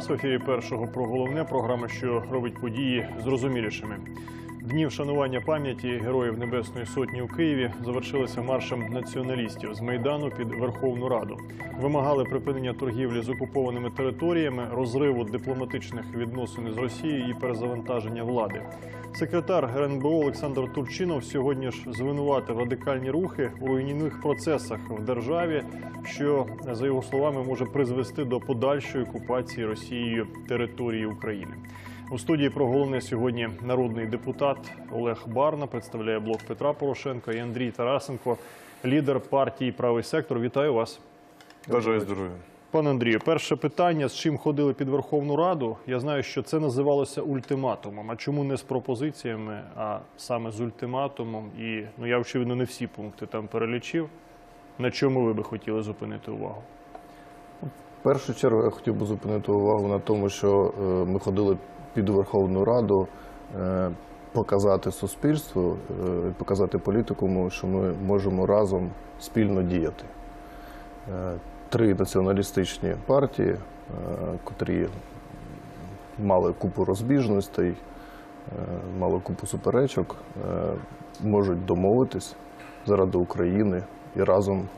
Вас в ефірі першого про головне програма, що робить події зрозумілішими. Дні вшанування пам'яті героїв Небесної Сотні у Києві завершилися маршем націоналістів з майдану під Верховну Раду. Вимагали припинення торгівлі з окупованими територіями, розриву дипломатичних відносин з Росією і перезавантаження влади. Секретар РНБО Олександр Турчинов сьогодні ж звинуватив радикальні рухи у руйнівних процесах в державі, що за його словами може призвести до подальшої окупації Росією території України. У студії про головне сьогодні народний депутат Олег Барна представляє блок Петра Порошенка і Андрій Тарасенко, лідер партії Правий сектор. Вітаю вас. Бажаю здоров'я. Пане Андрію, перше питання: з чим ходили під Верховну Раду? Я знаю, що це називалося ультиматумом. А чому не з пропозиціями, а саме з ультиматумом? І ну я очевидно не всі пункти там перелічив. На чому ви би хотіли зупинити увагу? В першу чергу я хотів би зупинити увагу на тому, що е, ми ходили під Верховну Раду е, показати суспільству, е, і показати політикуму, що ми можемо разом спільно діяти. Е, Три націоналістичні партії, котрі мали купу розбіжностей, мали купу суперечок, можуть домовитись заради України і разом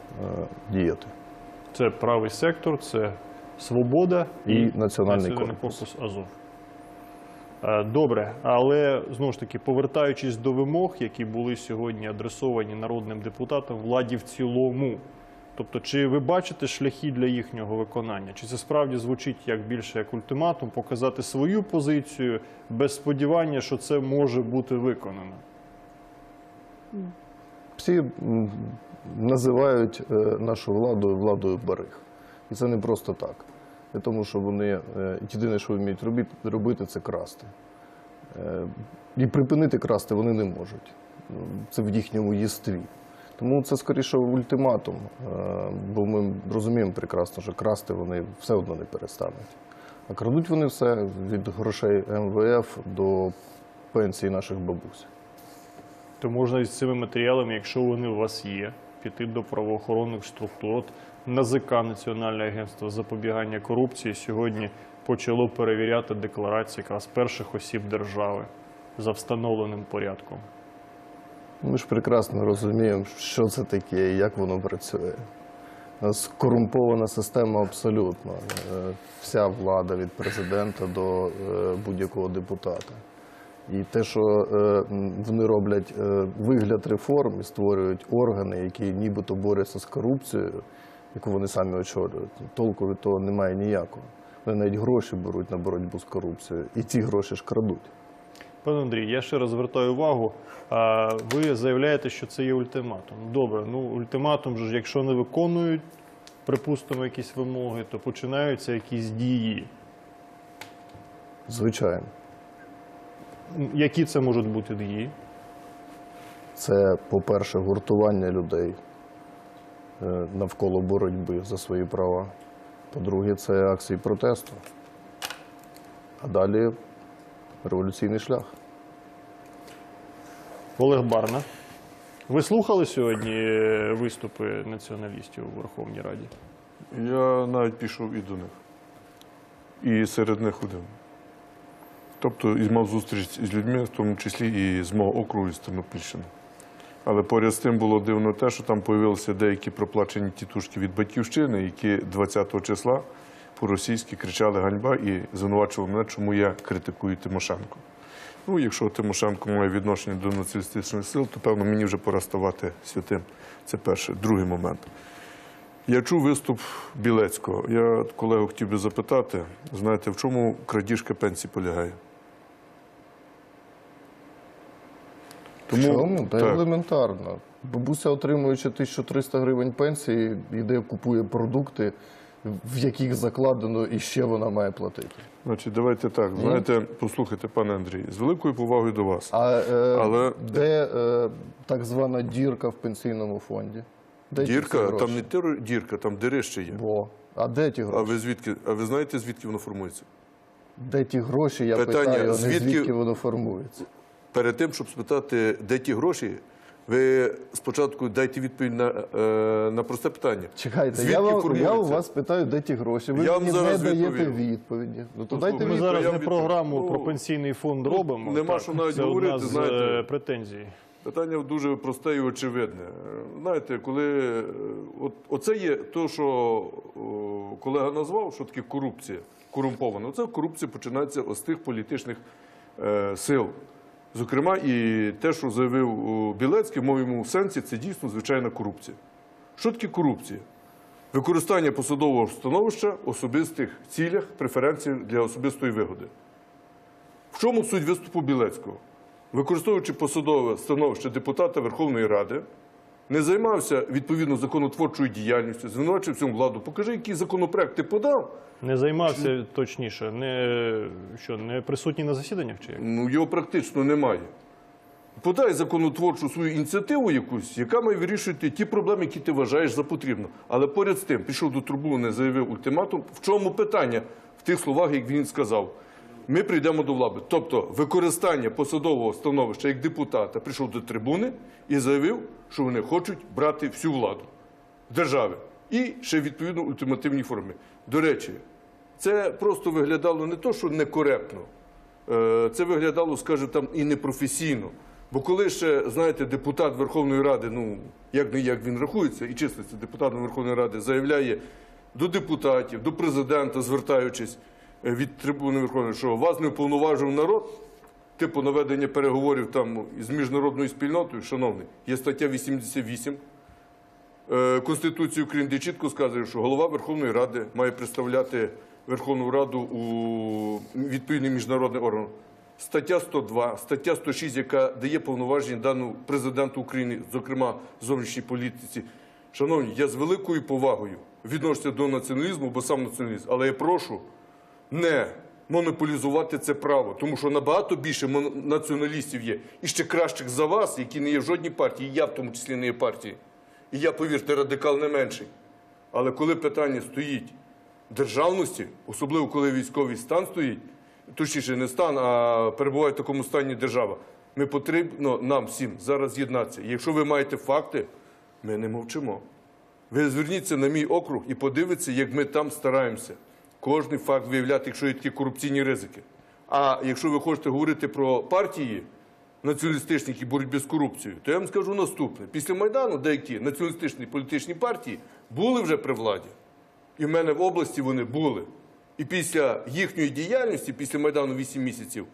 діяти. Це правий сектор, це свобода І Національний Національний корпус. корпус Азов. Е, Добре, але знову ж таки, повертаючись до вимог, які були сьогодні адресовані народним депутатам владі в цілому. Тобто, чи ви бачите шляхи для їхнього виконання? Чи це справді звучить як більше як ультиматум, показати свою позицію без сподівання, що це може бути виконано? Всі називають е, нашу владу владою бариг. І це не просто так. Тому, що вони е, єдине, що вміють робити, робити, це красти. Е, І припинити красти вони не можуть. Ну, Це в їхньому єстві. Тому це скоріше ультиматум, е, бо ми розуміємо прекрасно, що красти вони все одно не перестануть. А крадуть вони все від грошей МВФ до пенсії наших бабусь. То можна із цими матеріалами, якщо вони у вас є, піти до правоохоронних структур. От НАЗК, Національне агентство запобігання корупції, сьогодні почало перевіряти декларації якраз перших осіб держави за встановленим порядком. Ми ж прекрасно розуміємо, що це таке і як воно працює. У нас корумпована система абсолютно. Е, Вся влада від президента до е, будь-якого депутата. І те, що е, вони роблять е, вигляд реформ і створюють органи, які нібито борються з корупцією, яку вони самі очолюють, толку від того немає ніякого. Вони навіть гроші беруть на боротьбу з корупцією, і ці гроші ж крадуть. Пане Андрій, я ще раз звертаю увагу. Ви заявляєте, що це є ультиматум. Добре, ну ультиматум ж, якщо не виконують, припустимо, якісь вимоги, то починаються якісь дії. Звичайно. Які це можуть бути дії? Це, по-перше, гуртування людей е, навколо боротьби за свої права. По-друге, це акції протесту. А далі революційний шлях. Олег Барна. Ви слухали сьогодні е, виступи націоналістів у Верховній Раді? Я навіть пішов і до них. І серед них один. Тобто і мав зустріч з людьми, в тому числі і з мого округу з Тернопільщини. Але поряд з тим було дивно те, що там з'явилися деякі проплачені тітушки від батьківщини, які 20-го числа по-російськи кричали ганьба і звинувачували мене, чому я критикую Тимошенко. Ну, якщо Тимошенко має відношення до націоналістичних сил, то певно мені вже пора ставати святим. Це перший. Другий момент. Я чув виступ Білецького. Я колегу хотів би запитати, знаєте, в чому крадіжка пенсії полягає? Тому, Чому? Та так. елементарно. Бабуся, отримуючи 1300 гривень пенсії, йде, купує продукти, в яких закладено і ще вона має платити. Значить, давайте так. Знаєте, послухайте, пане Андрій, з великою повагою до вас. А е, Але- де е, так звана дірка в пенсійному фонді? Де всі Дірка, гроші? там не тиро- дірка, там дирище є. Бо. А де ті А гроші? ви звідки? А ви знаєте, звідки воно формується? Де ті гроші, я Питання, питаю, а не звідки- звідки воно формується? Перед тим, щоб спитати, де ті гроші, Ви спочатку дайте відповідь на, е, на просте питання. Чекайте, Звідки я, вам, я у вас питаю, де ті гроші. Ви Я вам мені не даєте відповім. відповіді. Ну то Ну, дайте Ми зараз не програму Ну, про пенсійний фонд ну, робимо. нема що навіть це говорити, одна з знаєте. е, претензій. Питання дуже просте і очевидне. Знаєте, коли е, от, оце є те, що о, колега назвав, що таке корупція, корумпована. Це корупція починається з тих політичних е, сил. Зокрема, і те, що заявив Білецький, в моєму сенсі, це дійсно звичайна корупція. Що таке корупція? Використання посадового становища в особистих цілях, преференцій для особистої вигоди. В чому суть виступу Білецького? Використовуючи посадове становище депутата Верховної Ради, не займався відповідно законотворчою діяльністю, звинувачив всьому владу. Покажи, який законопроект ти подав. Не займався точніше, не що не присутній на засіданнях чи як? Ну його практично немає. Подай законотворчу свою ініціативу якусь, яка має вирішувати ті проблеми, які ти вважаєш за потрібно. Але поряд з тим пішов до трибуни, заявив ультиматум. В чому питання в тих словах, як він сказав? Ми прийдемо до влади. Тобто використання посадового становища як депутата прийшов до трибуни і заявив, що вони хочуть брати всю владу держави. І ще відповідно в ультимативній формі. До речі, це просто виглядало не то, що некоректно, Е, це виглядало, скажімо, там і непрофесійно. Бо коли ще, знаєте, депутат Верховної Ради, ну як не як він рахується і числиться депутатом Верховної Ради, заявляє до депутатів, до президента, звертаючись від трибуни Верховної, що вас не уповноважив народ, типу наведення переговорів там з міжнародною спільнотою, шановний, є стаття 88 Е, Конституції України, де чітко сказано, що голова Верховної Ради має представляти Верховну Раду у відповідний міжнародний орган. Стаття 102, стаття 106, яка дає повноваження дану президенту України, зокрема зовнішній політиці. Шановні, я з великою повагою відношуся до націоналізму, бо сам націоналіст, але я прошу не монополізувати це право, тому що набагато більше націоналістів є і ще кращих за вас, які не є в жодній партії, і я в тому числі не є партії. І я, повірте, радикал не менший. Але коли питання стоїть державності, особливо коли військовий стан стоїть, точніше не стан, а перебуває в такому стані держава, ми потрібно нам всім зараз єднатися. І якщо ви маєте факти, ми не мовчимо. Ви зверніться на мій округ і подивіться, як ми там стараємося кожний факт виявляти, якщо є такі корупційні ризики. А якщо ви хочете говорити про партії націоналістичні, які боротьби з корупцією, то я вам скажу наступне: після Майдану деякі націоналістичні політичні партії були вже при владі. І в мене в області вони були. І після їхньої діяльності, після Майдану 8 місяців,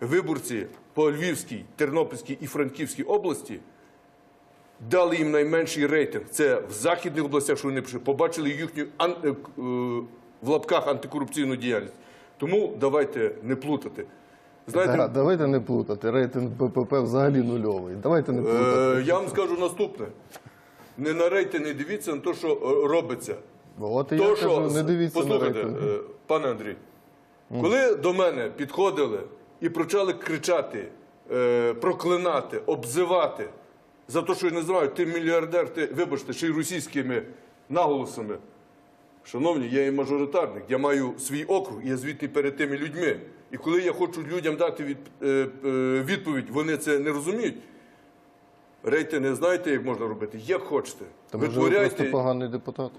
виборці по Львівській, Тернопільській і Франківській області дали їм найменший рейтинг. Це в західних областях, що вони пишуть, побачили їхню е, е, в лапках антикорупційну діяльність. Тому давайте не плутати. Знаєте, Да, давайте не плутати. Рейтинг БПП взагалі нульовий. Давайте не плутати. е, я вам скажу наступне: не на рейтинг не дивіться на те, що е, робиться. От і То, я що, кажу, не дивіться на послухайте, рейтинг. е, пане Андрій, коли до мене підходили і почали кричати, е, проклинати, обзивати за те, що я називаю ти мільярдер, ти, вибачте, ще й російськими наголосами. Шановні, я є мажоритарник, я маю свій округ, і я звідти перед тими людьми. І коли я хочу людям дати від, е, е, відповідь, вони це не розуміють. Рейти не знаєте, як можна робити, як хочете. Та може ви просто поганий депутат.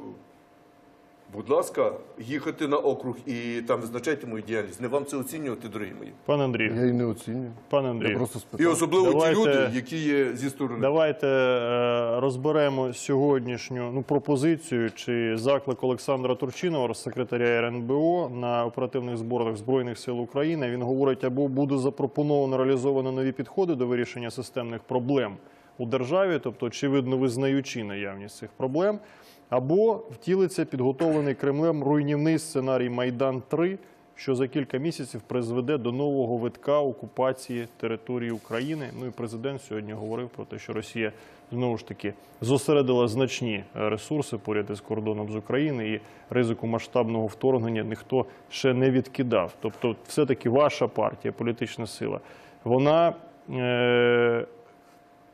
Будь ласка, їхати на округ і там визначайте мою діяльність. Не вам це оцінювати, дорогі мої. Пане Андрію, Я її не оцінюю. пане Я Андрію, просто І особливо Давайте- ті люди, які є зі сторони. давайте е, розберемо сьогоднішню ну, пропозицію чи заклик Олександра Турчинова, секретаря РНБО на оперативних зборах Збройних сил України. Він говорить, або буде запропоновано реалізовано нові підходи до вирішення системних проблем у державі, тобто очевидно визнаючи наявність цих проблем, або втілиться підготовлений Кремлем руйнівний сценарій Майдан 3 що за кілька місяців призведе до нового витка окупації території України. Ну і президент сьогодні говорив про те, що Росія знову ж таки зосередила значні е, ресурси поряд із кордоном з України, і ризику масштабного вторгнення ніхто ще не відкидав. Тобто, все-таки ваша партія, політична сила, вона е-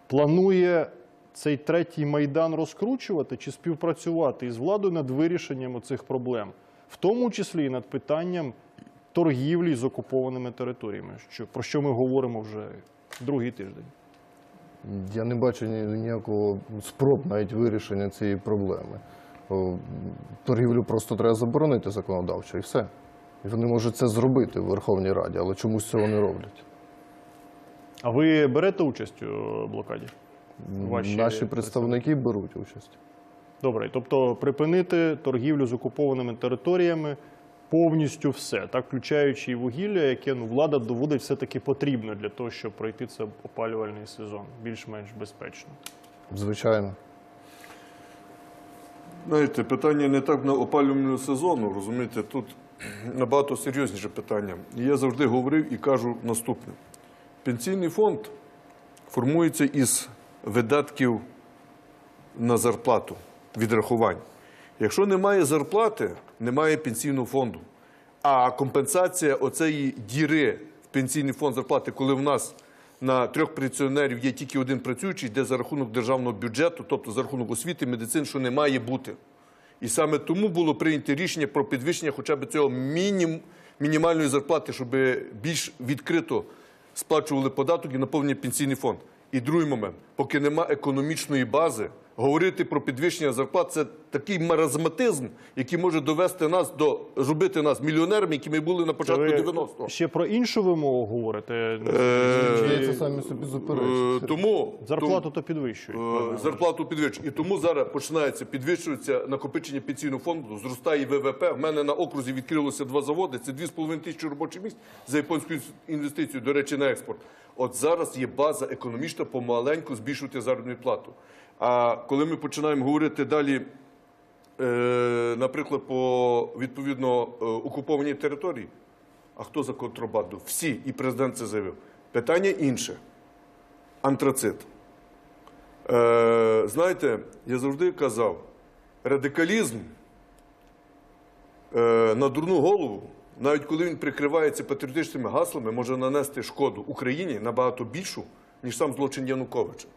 планує цей третій майдан розкручувати чи співпрацювати із владою над вирішенням цих проблем, в тому числі і над питанням торгівлі з окупованими територіями, що про що ми говоримо вже другий тиждень. Я не бачу ніякого спроб навіть вирішення цієї проблеми. Торгівлю просто треба заборонити законодавчо і все. І вони можуть це зробити в Верховній Раді, але чомусь цього не роблять. А ви берете участь у блокаді? Ваші Наші представники беруть участь. Добре, тобто припинити торгівлю з окупованими територіями повністю все, так включаючи і вугілля, яке ну влада доводить все-таки потрібно для того, щоб пройти це опалювальний сезон більш-менш безпечно. Звичайно. Знаєте, питання не так на опалювального сезону, розумієте, тут набагато серйозніше питання. І я завжди говорив і кажу наступне: пенсійний фонд формується із видатків на зарплату, відрахувань. Якщо немає зарплати, немає пенсійного фонду. А компенсація оцеї діри в пенсійний фонд зарплати, коли в нас на трьох пенсіонерів є тільки один працюючий, йде за рахунок державного бюджету, тобто за рахунок освіти, медицини, що не має бути. І саме тому було прийнято рішення про підвищення хоча б цього мінім, мінімальної зарплати, щоб більш відкрито сплачували податок і наповнення пенсійний фонд. І другий момент, поки нема економічної бази, говорити про підвищення зарплат це такий маразматизм, який може довести нас до зробити нас мільйонерами, які ми були на початку Ви 90-го. ще про іншу вимогу говорите? Здається, самі собі Е, заперечують. Тому Зарплату то підвищують. Е, зарплату підвищують. І тому зараз починається підвищується накопичення пенсійного фонду, зростає ВВП. В мене на окрузі відкрилося два заводи. Це 2,5 тисячі робочих місць за японську інвестицію, до речі, на експорт. От зараз є база економічна помаленьку збільшувати заробітну плату. А коли ми починаємо говорити далі, е, наприклад, по відповідно е, окупованій території, а хто за контрабанду? Всі, і президент це заявив. Питання інше. Антрацит. Е, знаєте, я завжди казав, радикалізм на дурну голову, навіть коли він прикривається патріотичними гаслами, може нанести шкоду Україні набагато більшу, ніж сам злочин Януковича.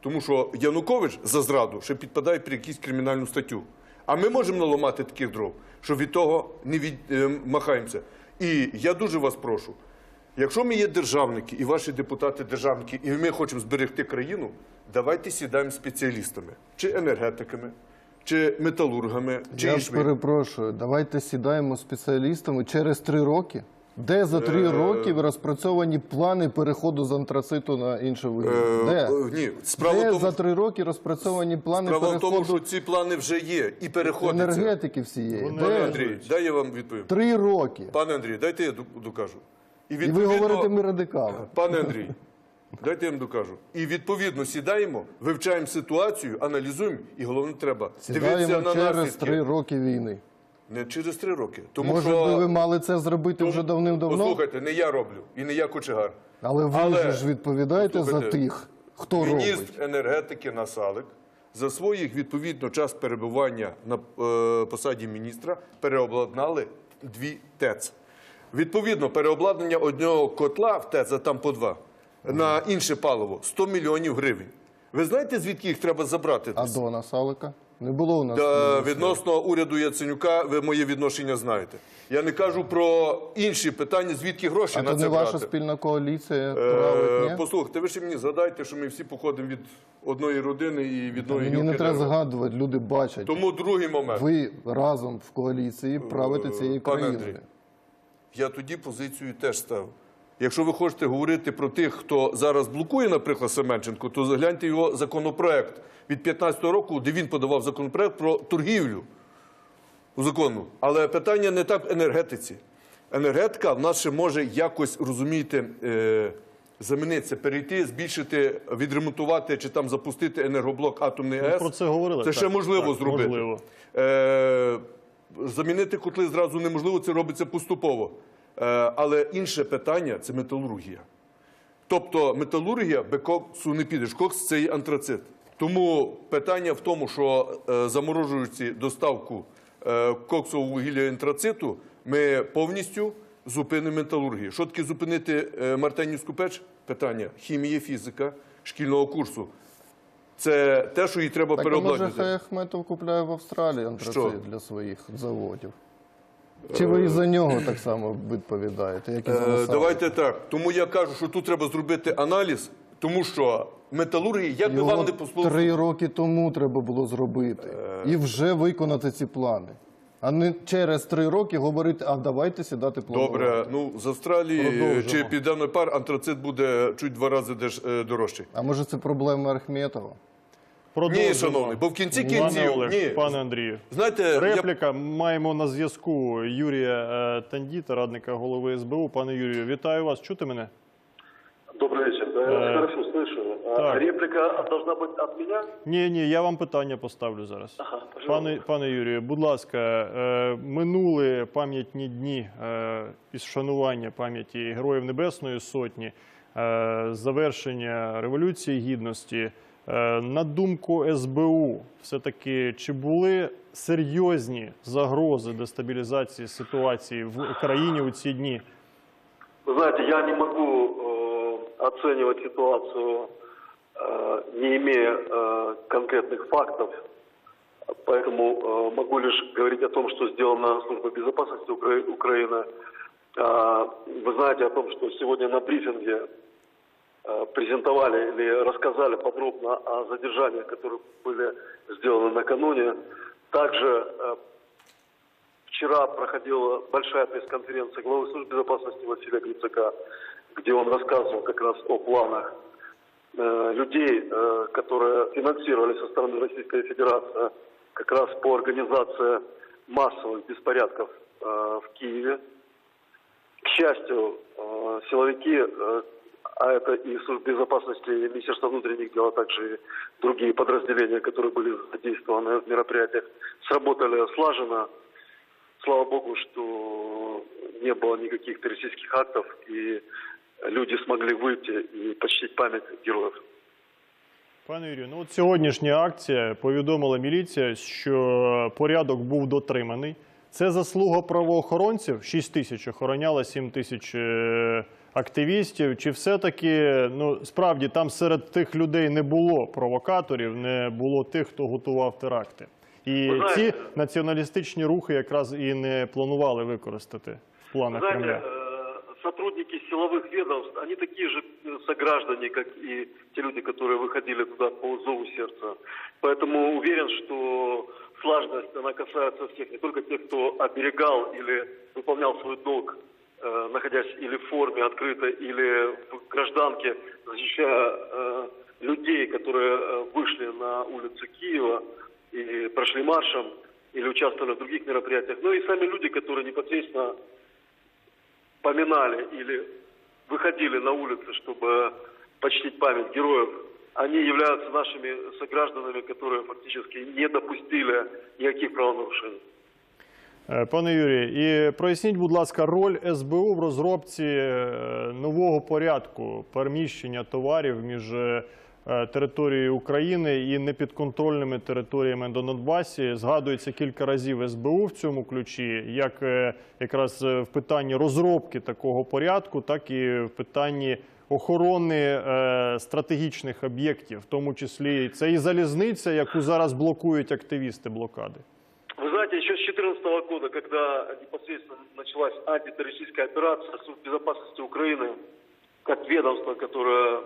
Тому що Янукович за зраду ще підпадає під якусь кримінальну статтю. А ми можемо наламати таких дров, що від того не відмахаємося. І я дуже вас прошу, якщо ми є державники і ваші депутати державники, і ми хочемо зберегти країну, давайте сідаємо спеціалістами, чи енергетиками, чи металургами, чи Я перепрошую, давайте сідаємо спеціалістами через три роки. Де за три Е, роки розпрацьовані плани переходу з антрациту на інше вугілля? Е, Де? е, Ні, справа Де в тому, за три роки розпрацьовані плани справа в тому, що ці плани вже є і переходяться. енергетики всієї? Вони Пане Андрій, дай я вам відповім. Три роки. Пане Андрій, дайте я докажу. І ви говорите, ми радикали. Пане Андрій, дайте я вам докажу. І відповідно сідаємо, вивчаємо ситуацію, аналізуємо, і головне треба дивитися Сідаємо на через наслідки. три роки війни. Не через три роки. Тому Може що би ви мали це зробити вже давним-давно? Послухайте, не я роблю і не я кочегар. Але ви Але- ж відповідаєте за тих, хто робить. Міністр енергетики Насалик за своїх відповідно час перебування на е, посаді міністра переобладнали дві ТЕЦ. Відповідно, переобладнання одного котла в ТЕЦ, а там по два, на інше паливо 100 мільйонів гривень. Ви знаєте, звідки їх треба забрати? А до Насалика? Не було у нас. Міністра. відносно уряду Яценюка, ви моє відношення знаєте. Я не кажу про інші питання, звідки гроші А на це не ваша спільна коаліція Е, править, ні? Послухайте, ви ще мені згадайте, що ми всі походимо від одної родини і від одної Мені не треба згадувати, люди бачать. Тому другий момент. Ви разом в коаліції правите цією Е, Пане. Андрій. Я тоді позицію теж став. Якщо ви хочете говорити про тих, хто зараз блокує, наприклад, Семенченко, то загляньте його законопроект від 15-го року, де він подавав законопроект про торгівлю у закону. Але питання не так в енергетиці. Енергетика в нас ще може якось, розумієте, е, замінитися, перейти, збільшити, відремонтувати чи там запустити енергоблок атомний АЕС. про це говорили, Це так, ще можливо так, зробити. можливо. Е, замінити котли зразу неможливо, це робиться поступово. Е, але інше питання це металургія. Тобто металургія без коксу не підеш. Кокс це і антрацит. Тому питання в тому, що е, заморожуючи доставку е, коксового вугілля і антрациту, ми повністю зупинимо металургію. Що таке зупинити Мартенівську печ? Питання хімія, фізика шкільного курсу. Це те, що їй треба Так може переобладнати. хай Ахметов купляє в Австралії антрацит Що? для своїх заводів. Чи ви і за нього так само відповідаєте, як і за Е, Насалика? Давайте так. Тому я кажу, що тут треба зробити аналіз, тому що металургії, як би Його вам не послухав. три роки тому треба було зробити і вже виконати ці плани. А не через три роки говорити, а давайте сідати планувати. Добре, ну з Австралії Продовжимо. чи південної пар антрацит буде чуть два рази деш, е, дорожчий. А може це проблема Архметова? Продовжимо. Ні, шановний, бо в кінці Пане кінців, Олег, ні. пане Андрію. Знаєте, я Репліка. Маємо на зв'язку Юрія е, Тандіта, радника голови СБУ. Пане Юрію, вітаю вас. Чути мене? Добрый вечер. Да, Э, я хорошо слышу. А так. Реплика должна быть от меня? Ні, ні, я вам питання поставлю зараз. Ага, пожалуйста. Пане, пане Юрію, будь ласка, е, минули пам'ятні дні е, із вшанування пам'яті Героїв Небесної Сотні, е, завершення Революції Гідності. Е, на думку СБУ, все-таки чи були серйозні загрози дестабілізації ситуації в Україні у ці дні? Вы знаете, я не могу э, оценивать ситуацию, э, не имея э, конкретных фактов. Поэтому э, могу лишь говорить о том, что сделана служба безопасности Укра- Украины. А, Вы знаете о том, что сегодня на брифинге э, презентовали или рассказали подробно о задержаниях, которые были сделаны накануне. Также э, вчера проходила большая пресс-конференция главы службы безопасности Василия Грицака, где он рассказывал как раз о планах э, людей, э, которые финансировали со стороны Российской Федерации как раз по организации массовых беспорядков э, в Киеве. К счастью, э, силовики, э, а это и служба безопасности, и Министерство внутренних дел, а также и другие подразделения, которые были задействованы в мероприятиях, сработали слаженно. Слава Богу, что не было никаких террористических актов, и люди смогли выйти и почтить память героев. Пане Юрію, ну от сьогоднішня акція повідомила міліція, що порядок був дотриманий. Це заслуга правоохоронців. 6 тисяч охороняло, 7 тисяч е, активістів. Чи все-таки ну справді там серед тих людей не було провокаторів, не було тих, хто готував теракти? І Ви ці знаєте- націоналістичні рухи якраз і не планували використати в планах Знаете, Кремля. э, сотрудники силовых ведомств, они такие же э, сограждане, как и те люди, которые выходили туда по зову сердца. Поэтому уверен, что слаженность, она касается всех, не только тех, кто оберегал или выполнял свой долг, э, находясь или в форме открытой, или в гражданке, защищая э, людей, которые э, вышли на улицы Киева и прошли маршем, или участвовали в других мероприятиях, но и сами люди, которые непосредственно поминали или выходили на улицы, чтобы почтить память героев, они являются нашими согражданами, которые фактически не допустили никаких правонарушений. Е, Пане Юрію, і проясніть, будь ласка, роль СБУ в розробці е, нового порядку переміщення товарів між е, територією України і непідконтрольними територіями до Донбасі. Згадується кілька разів СБУ в цьому ключі, як якраз в питанні розробки такого порядку, так і в питанні охорони стратегічних об'єктів, в тому числі це і залізниця, яку зараз блокують активісти блокади. 2014 года, когда непосредственно началась антитеррористическая операция, Служба безопасности Украины, как ведомство, которое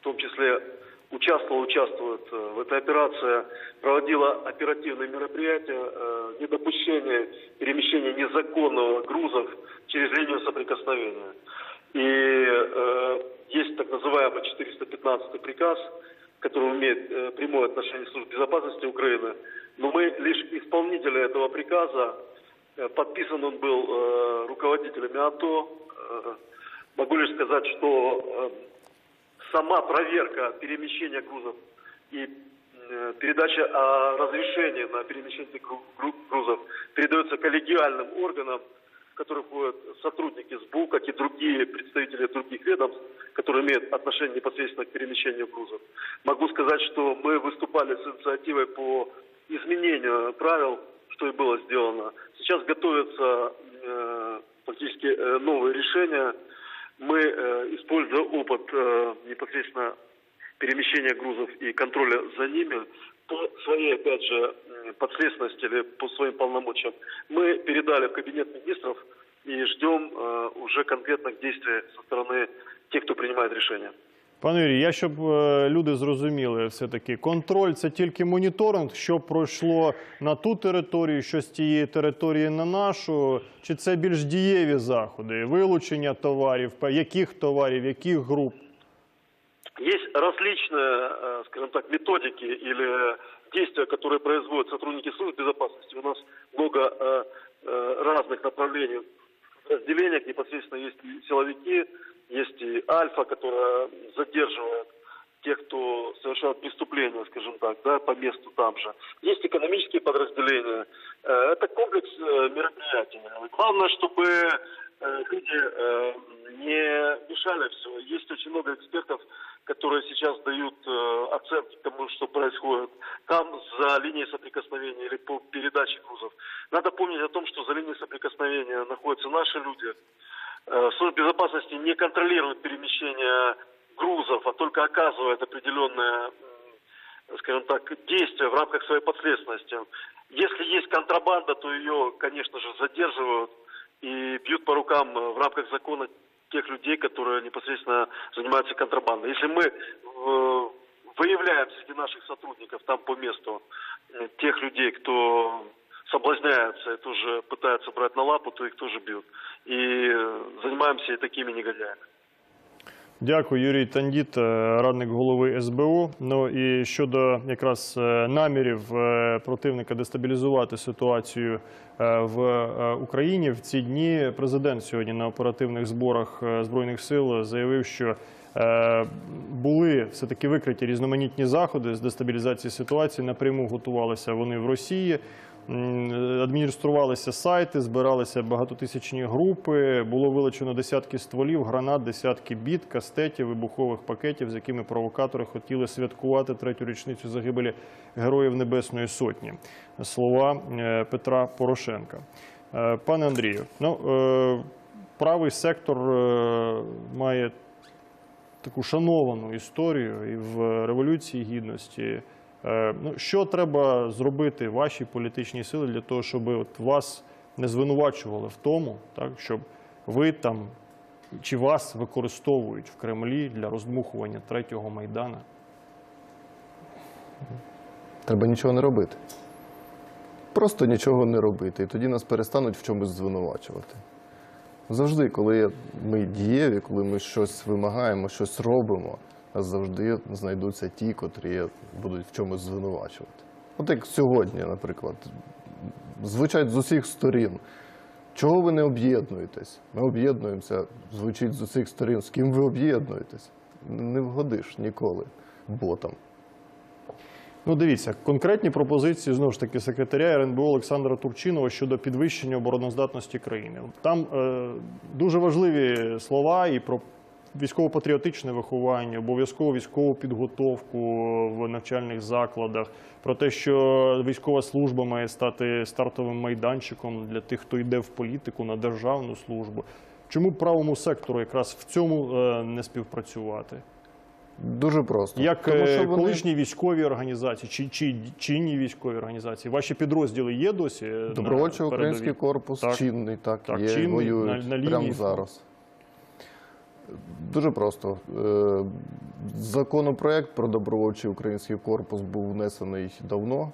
в том числе участвовало, участвует э, в этой операции, проводила оперативные мероприятия, э, недопущение перемещения незаконного грузов через линию соприкосновения. И э, есть так называемый 415 приказ, который имеет э, прямое отношение к службе безопасности Украины. Но мы лишь исполнители этого приказа. Э, Подписан он был э, руководителями АТО. Э, могу лишь сказать, что сама проверка перемещения грузов и передача о разрешении на перемещение гру- гру- грузов передается коллегиальным органам, в которые входят сотрудники СБУ, как и другие представители других ведомств, которые имеют отношение непосредственно к перемещению грузов. Могу сказать, что мы выступали с инициативой по изменению правил, что и было сделано. Сейчас готовятся э, фактически э, новые решения. Мы, э, используя опыт э, непосредственно перемещения грузов и контроля за ними, по своей, опять же, подследственности или по своим полномочиям, мы передали в Кабинет министров и ждем э, уже конкретных действий со стороны тех, кто принимает решения. Пане Юрій, я щоб е, люди зрозуміли, все-таки контроль це тільки моніторинг, що пройшло на ту територію, що з тієї території на нашу, чи це більш дієві заходи, вилучення товарів, па- яких товарів, яких груп? Есть различные, э, скажем так, методики или действия, которые производят сотрудники служб безопасности. У нас много э, э, разных направлений разделениях. Непосредственно есть и силовики, есть и альфа, которая задерживает тех, кто совершает преступления, скажем так, да, по месту там же. Есть экономические подразделения. Э, Это комплекс э, мероприятий. Главное, чтобы э, люди не мешали все. Есть очень много экспертов, которые сейчас дают оценки тому, что происходит там за линией соприкосновения или по передаче грузов. Надо помнить о том, что за линией соприкосновения находятся наши люди. Э, Служба безопасности не контролирует перемещение грузов, а только оказывает определенные, м, скажем так, действия в рамках своей подследственности. Если есть контрабанда, то ее, конечно же, задерживают и бьют по рукам э, в рамках закона тех людей, которые непосредственно занимаются контрабандой. Если мы э, выявляем среди наших сотрудников там по месту тех людей, кто соблазняется и тоже пытается брать на лапу, то их тоже бьют. И э, занимаемся и такими негодяями. Дякую, Юрій Тандіт, е, радник голови СБУ. Ну і щодо якраз е, намірів е, противника дестабілізувати ситуацію в Україні в ці дні. Президент сьогодні на оперативних зборах збройних сил заявив, що були все таки викриті різноманітні заходи з дестабілізації ситуації. Напряму готувалися вони в Росії. Адмініструвалися сайти, збиралися багатотисячні групи. Було вилучено десятки стволів, гранат, десятки біт, кастетів, вибухових пакетів, з якими провокатори хотіли святкувати третю річницю загибелі героїв Небесної Сотні. Слова е, Петра Порошенка. Е, Пане Андрію, ну е, правий сектор має таку шановану історію і в революції гідності. Е, Ну, що треба зробити вашій політичній силі для того, щоб вас не звинувачували в тому, щоб ви там чи вас використовують в Кремлі для роздмухування третього майдана? Треба нічого не робити. Просто нічого не робити. І тоді нас перестануть в чомусь звинувачувати. Завжди, коли ми дієві, коли ми щось вимагаємо, щось робимо, завжди знайдуться ті, котрі будуть в чомусь звинувачувати. От як сьогодні, наприклад, звучать з усіх сторін. Чого ви не об'єднуєтесь? Ми об'єднуємося, звучить з усіх сторін. З ким ви об'єднуєтесь? Не вгодиш ніколи ботам. Ну, дивіться, конкретні пропозиції знову ж таки секретаря РНБО Олександра Турчинова щодо підвищення обороноздатності країни. Там е, дуже важливі слова і про військово-патріотичне виховання, обов'язкову військову підготовку в навчальних закладах, про те, що військова служба має стати стартовим майданчиком для тих, хто йде в політику на державну службу. Чому правому сектору якраз в цьому е, не співпрацювати? Дуже просто. Як Тому е, вони- колишні військові організації чи, чи чинні військові організації, ваші підрозділи є досі? Добровольчий український корпус Так. чинний, так, Так, є, чинний, воюють на- на лінії прямо зараз. Дуже просто. Е, Законопроект про добровольчий український корпус був внесений давно,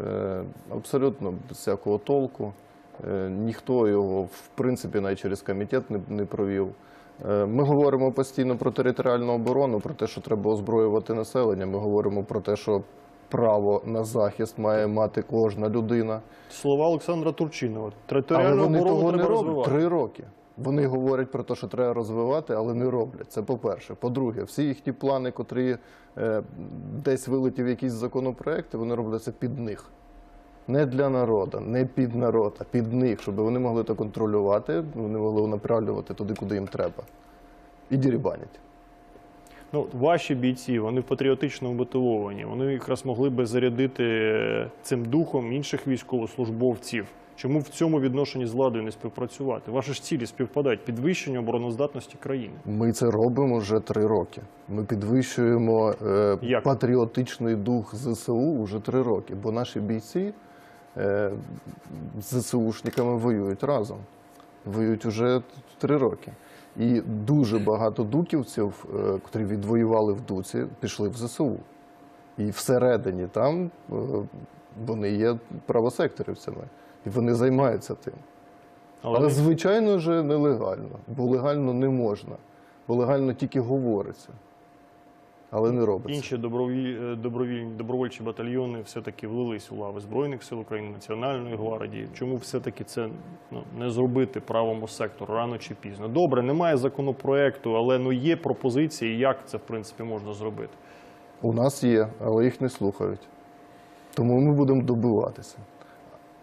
е, абсолютно без всякого толку. Е, Ніхто його, в принципі, навіть через комітет не, провів. Ми говоримо постійно про територіальну оборону, про те, що треба озброювати населення. Ми говоримо про те, що право на захист має мати кожна людина. Слова Олександра Турчинова. Територіальну оборону треба розвивати. три роки. Вони говорять про те, що треба розвивати, але не роблять. Це по-перше. По-друге, всі їхні плани, котрі е, десь вилетів якісь законопроекти, вони робляться під них. Не для народу, не під народ, а під них, щоб вони могли це контролювати, вони могли направлювати туди, куди їм треба. І дірібанять. Ну, ваші бійці, вони патріотично мотивовані. Вони якраз могли би зарядити е, цим духом інших військовослужбовців. Чому в цьому відношенні з владою не співпрацювати? Ваші ж цілі співпадають підвищення обороноздатності країни. Ми це робимо вже три роки. Ми підвищуємо е, патріотичний дух ЗСУ вже три роки, бо наші бійці е, з ЗСУшниками воюють разом. Воюють уже три роки. І дуже багато дуківців, е, котрі відвоювали в Дуці, пішли в ЗСУ. І всередині там е, вони є правосекторівцями, і вони займаються тим. Але, Але, звичайно ж, нелегально, бо легально не можна, бо легально тільки говориться, але не робиться. інші добровіль, е, добровільні добровольчі батальйони все-таки влились у лави Збройних сил України, Національної гвардії. Чому все-таки це ну, не зробити правому сектору рано чи пізно? Добре, немає законопроекту, але ну є пропозиції, як це в принципі можна зробити. У нас є, але їх не слухають. Тому ми будемо добиватися.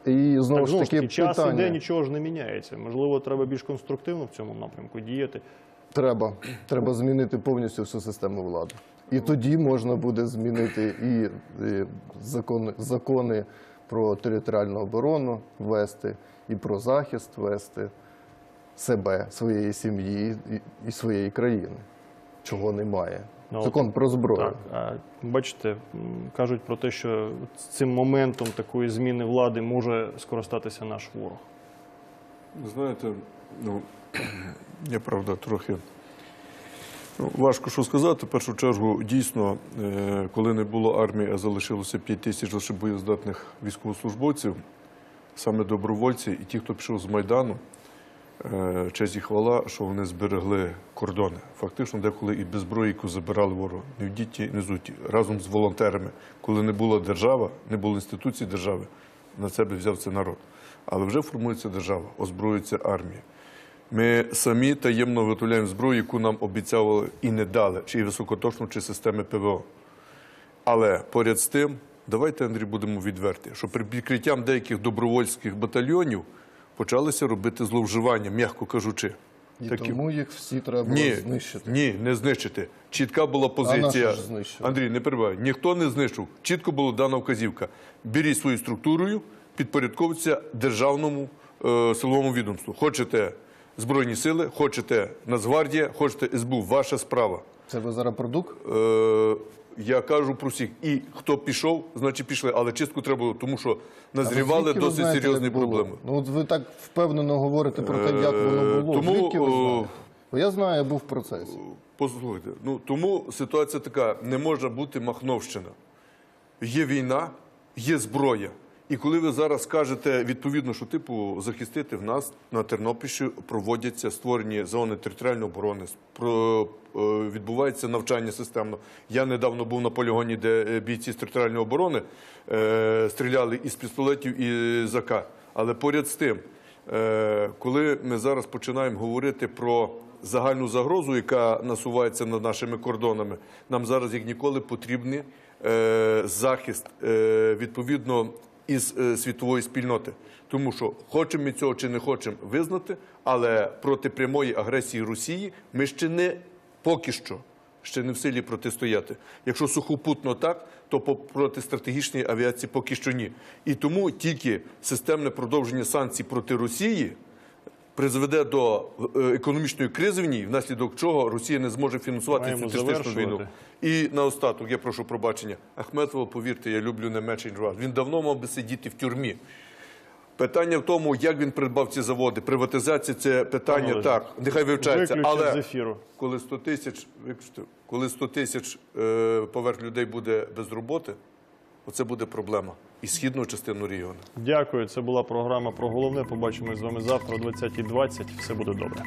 І знову Так, ж знову ж таки, час питання іде, нічого ж не міняється. Можливо, треба більш конструктивно в цьому напрямку діяти. треба. Треба змінити повністю всю систему влади. І тоді можна буде змінити і, і закони, закони про територіальну оборону ввести, і про захист ввести себе, своєї сім'ї і, і своєї країни, чого немає. Ну, Закон про зброю. Так, а бачите, кажуть про те, що цим моментом такої зміни влади може скористатися наш ворог. Знаєте, ну, я правда трохи. Ну, важко що сказати. В першу чергу, дійсно, е, коли не було армії, а залишилося 5 тисяч лише боєздатних військовослужбовців, саме добровольці і ті, хто пішов з Майдану, честь і хвала, що вони зберегли кордони. Фактично, деколи і без зброї, яку забирали ворога. Не в діті, не зуті. Разом з волонтерами. Коли не була держава, не було інституцій держави, на себе взяв це народ. Але вже формується держава, озброюється армія. Ми самі таємно виготовляємо зброю, яку нам обіцяли і не дали, чи високоточну, чи системи ПВО. Але поряд з тим, давайте, Андрій, будемо відверті, що при підкриттям деяких добровольських батальйонів почалися робити зловживання, м'яко кажучи. І Такі- тому їх всі треба Ні, знищити. ні, не знищити. Чітка була позиція. ж? Андрій, не перебувай. Ніхто не знищив. Чітко була дана вказівка. Беріть свою структурою, підпорядковуйтеся державному е, силовому відомству. Хочете Збройні сили, хочете Нацгвардія, хочете СБУ. Ваша справа. Це ви зараз продукт? Е, я кажу про всіх. І хто пішов, значить пішли. Але чистку треба було, тому що назрівали досить знаєте, серйозні проблеми. Ну от ви так впевнено говорите про те, як воно Е, було. тому, Звідки ви знаєте? Бо я знаю, я був в процесі. Послухайте, ну тому ситуація така: не може бути Махновщина. Є війна, є зброя. І коли ви зараз кажете відповідно, що типу захистити в нас на Тернопільщині проводяться створені зони територіальної оборони, е, відбувається навчання системно. Я недавно був на полігоні, де е, бійці з територіальної оборони е, стріляли із пістолетів і з АК. Але поряд з тим, Е, коли ми зараз починаємо говорити про загальну загрозу, яка насувається над нашими кордонами, нам зараз як ніколи потрібний е, захист е, відповідно із е, світової спільноти. Тому що хочемо ми цього чи не хочемо визнати, але проти прямої агресії Росії ми ще не поки що ще не в силі протистояти. Якщо сухопутно так, то проти стратегічної авіації поки що ні. І тому тільки системне продовження санкцій проти Росії призведе до е, економічної кризи в ній, внаслідок чого Росія не зможе фінансувати Маємо цю терористичну війну. І наостаток, я прошу пробачення, Ахметова, повірте, я люблю не менше. Він давно мав би сидіти в тюрмі. Питання в тому, як він придбав ці заводи. Приватизація це питання Пане так, нехай вивчається. Але з ефіру. коли 100 тисяч, коли 100 тисяч е, поверх людей буде без роботи, оце буде проблема. І східну частину регіону. Дякую. Це була програма про головне. Побачимось з вами завтра о 20.20. Все буде добре.